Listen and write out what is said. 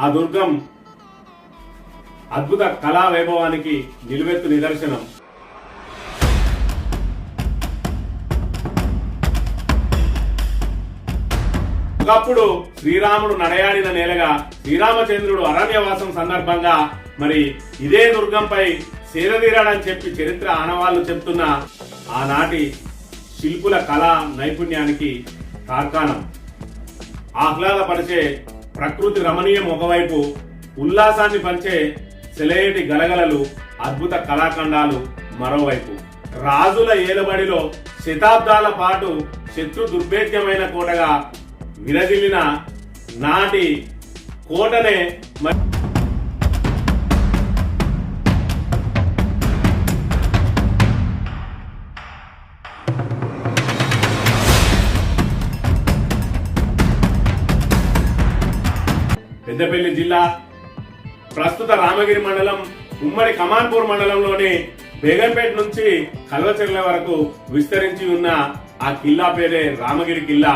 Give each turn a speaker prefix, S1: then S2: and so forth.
S1: ఆ దుర్గం అద్భుత కళా వైభవానికి నిలువెత్తు నిదర్శనం. ఒకప్పుడు శ్రీరాముడు నడయాడిన నేలగా శ్రీరామచంద్రుడు అరణ్యవాసం సందర్భంగా మరి ఇదే దుర్గంపై సేదతీరాడని చెప్పి చరిత్ర ఆనవాళ్ళు చెప్తున్న ఆనాటి శిల్పుల కళా నైపుణ్యానికి తార్కాణం. ఆహ్లాదపరిచే ప్రకృతి రమణీయం ఒకవైపు ఉల్లాసాన్ని పంచే సెలయేటి గలగలలు అద్భుత కళాఖండాలు మరోవైపు. రాజుల ఏలుబడిలో శతాబ్దాల పాటు శత్రు దుర్భేద్యమైన కోటగా విరజిల్లిన నాటి కోటనే పెద్దపల్లి జిల్లా ప్రస్తుత రామగిరి మండలం ఉమ్మడి కమాన్పూర్ మండలంలోని బేగంపేట నుంచి కల్వచెర్ల వరకు విస్తరించి ఉన్న ఆ కిల్లా పేరే రామగిరి కిల్లా.